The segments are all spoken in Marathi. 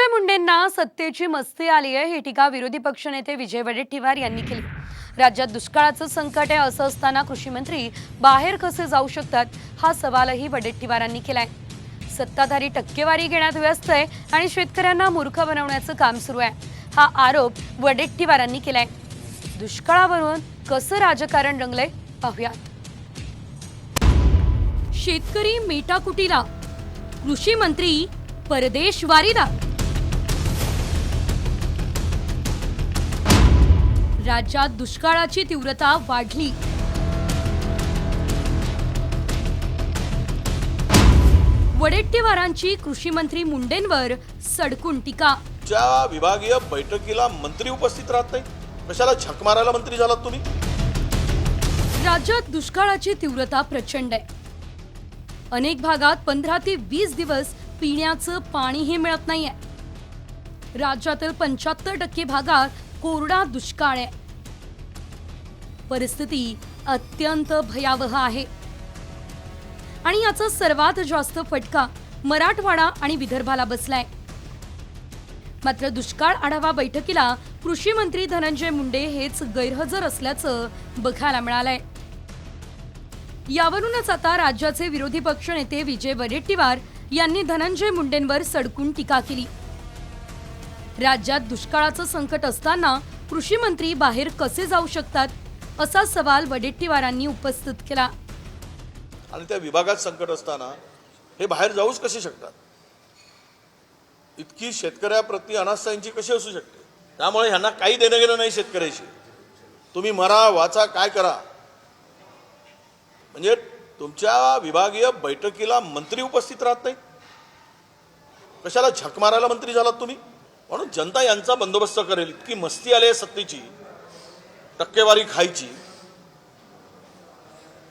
धनंजय मुंडेंना सत्तेची मस्ती आली आहे ही टीका विरोधी पक्षनेते विजय वडेट्टीवार यांनी केली. राज्यात दुष्काळाचं संकट आहे असं असताना कृषी मंत्री बाहेर कसे जाऊ शकतात हा सवालही वडेट्टीवारांनी केलाय. सत्ताधारी टक्केवारी घेण्यात व्यस्त आहे आणि शेतकऱ्यांना मूर्ख बनवण्याचं काम सुरू आहे हा आरोप वडेट्टीवारांनी केलाय. दुष्काळावरून कसं राजकारण रंगलंय पाहुयात. शेतकरी मेटाकुटीला कृषी मंत्री परदेश वारीदा राज्यात दुष्काळाची तीव्रता वाढली. वडेट्टीवारांची कृषी मंत्री मुंडेंवर सडकून टीका. च्या विभागीय बैठकीला मंत्री उपस्थित राहत नाही कशाला झक मारायला मंत्री झालात तुम्ही? राज्यात दुष्काळाची तीव्रता प्रचंड आहे. अनेक भागात पंधरा ते वीस दिवस पिण्याचं पाणीही मिळत नाहीये. राज्यातील पंच्याहत्तर टक्के भागात कोरडा दुष्काळ आहे. परिस्थिती अत्यंत भयावह आहे. आणि याचा सर्वात जास्त फटका मराठवाडा आणि विदर्भाला बसलाय. मात्र दुष्काळ आढावा बैठकीला कृषी मंत्री धनंजय मुंडे हेच गैरहजर असल्याचं बघायला मिळालंय. यावरूनच आता राज्याचे विरोधी पक्षनेते विजय वडेट्टीवार यांनी धनंजय मुंडेंवर सडकून टीका केली. राज्यात दुष्काळाचं संकट असताना कृषी मंत्री बाहेर कसे जाऊ शकतात असा सवाल वडेट्टीवारांनी उपस्थित केला. आणि त्या विभागात संकट असताना हे बाहेर जाऊच कसे शकतात? इतकी शेतकऱ्याप्रती अनास्थांची कशी असू शकते? त्यामुळे ह्यांना काही देणं गेलं नाही शेतकऱ्याशी. तुम्ही मरा वाचा काय करा? म्हणजे तुमच्या विभागीय बैठकीला मंत्री उपस्थित राहत नाही कशाला झक मारायला मंत्री झालात तुम्ही? म्हणून जनता यांचा बंदोबस्त करेल इतकी मस्ती आली आहे सत्तेची टक्केवारी खायची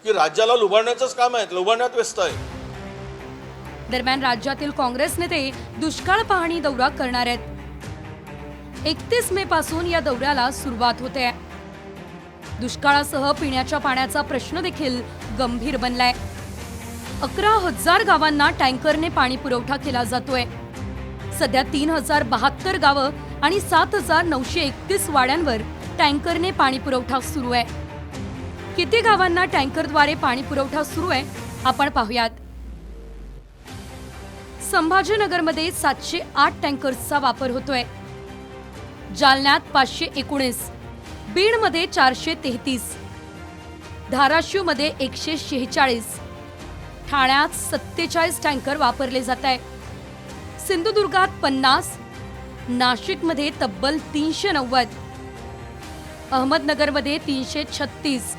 की राज्याला लुबाडण्याचंच काम आहे लुबाडण्यात व्यस्त आहे. दरम्यान राज्यातील काँग्रेस नेते दुष्काळ पाहणी दौरा करणार आहेत. एकतीस मे पासून या दौऱ्याला सुरुवात होते. दुष्काळासह पिण्याच्या पाण्याचा प्रश्न देखील गंभीर बनलाय. अकरा हजार गावांना टँकरने पाणी पुरवठा केला जातोय. सध्या तीन हजार बहात्तर गावं आणि सात हजार नऊशे एकतीस वाड्यांवर टँकरने पाणी पुरवठा सुरू आहे. किती गावांना टँकरद्वारे पाणी पुरवठा सुरू आहे आपण पाहूयात. संभाजीनगरमध्ये सातशे आठ टँकर्सचा वापर होतोय. जालन्यात पाचशे एकोणीस बीडमध्ये चारशे तेहतीस धाराशिवमध्ये एकशे शेहेचाळीस ठाण्यात सत्तेचाळीस टँकर वापरले जात आहे सिंधुदुर्गात पन्नास नाशिकमध्ये तब्बल तीनशे नव्वद अहमदनगरमध्ये तीनशे छत्तीस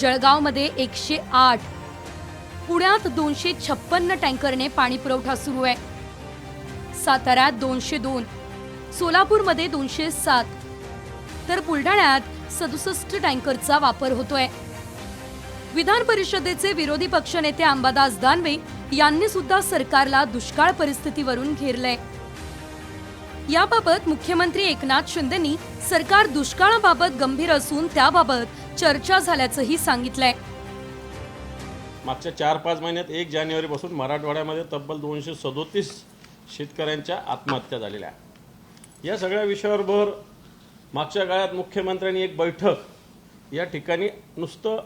जळगावमध्ये एकशे आठ पुण्यात दोनशे छप्पन्न टँकरने पाणी पुरवठा सुरू आहे. साताऱ्यात दोनशे दोन सोलापूरमध्ये दोनशे सात तर बुलढाण्यात सदुसष्ट टँकरचा वापर होतोय. विधान परिषदेचे विरोधी पक्षनेते अंबादास दानवे यांनी सुद्धा सरकारला दुष्काळ परिस्थितीवरून घेरलंय. याबाबत मुख्यमंत्री एकनाथ शिंदेनी सरकार दुष्काळाबाबत गंभीर असून त्याबाबत चर्चा झाल्याचंही सांगितलंय. मागच्या चार पाच महिन्यात एक जानेवारीपासून मराठवाड्यामध्ये तब्बल दोनशे सदोतीस शेतकऱ्यांच्या आत्महत्या झालेल्या. या सगळ्या विषयावर भर मागच्या काळात मुख्यमंत्र्यांनी एक बैठक या ठिकाणी नुसतं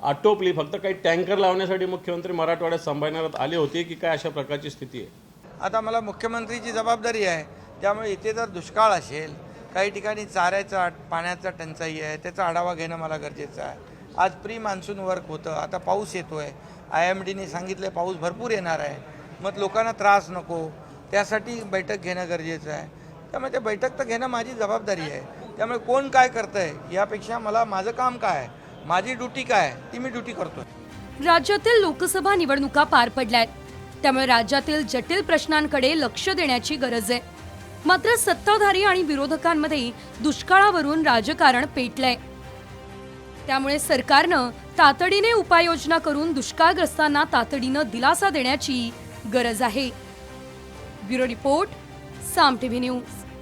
आटोपली. फक्त काही टँकर लावण्यासाठी मुख्यमंत्री मराठवाड्यात संभाजीनगरात आले होते की काय अशा प्रकारची स्थिती आहे? आता मला मुख्यमंत्रीची जबाबदारी आहे. त्यामुळे इथे जर दुष्काळ असेल काही ठिकाणी चाऱ्याचा पाण्याचा टंचाई आहे त्याचा आढावा घेणं मला गरजेचं आहे. आज प्री मान्सून वर्क होतं. आता पाऊस येतो आहे आय एम डीने सांगितलं पाऊस भरपूर येणार आहे. मग लोकांना त्रास नको. त्यासाठी बैठक घेणं गरजेचं आहे. त्यामुळे ते बैठक तर घेणं माझी जबाबदारी आहे. त्यामुळे कोण काय करतं आहे यापेक्षा मला माझं काम काय आहे? माझी ड्युटी काय ती मी ड्युटी करतो राज्यातील लोकसभा निवडणुका पार पडल्यात. त्यामुळे राज्यातील जटिल प्रश्नांकडे लक्ष देण्याची गरज आहे. मात्र सत्ताधारी आणि विरोधकांमध्ये दुष्काळावरून राजकारण पेटलंय. त्यामुळे सरकारनं तातडीने उपाययोजना करून दुष्काळग्रस्तांना तातडीनं दिलासा देण्याची गरज आहे. Bureau report Saam TV news.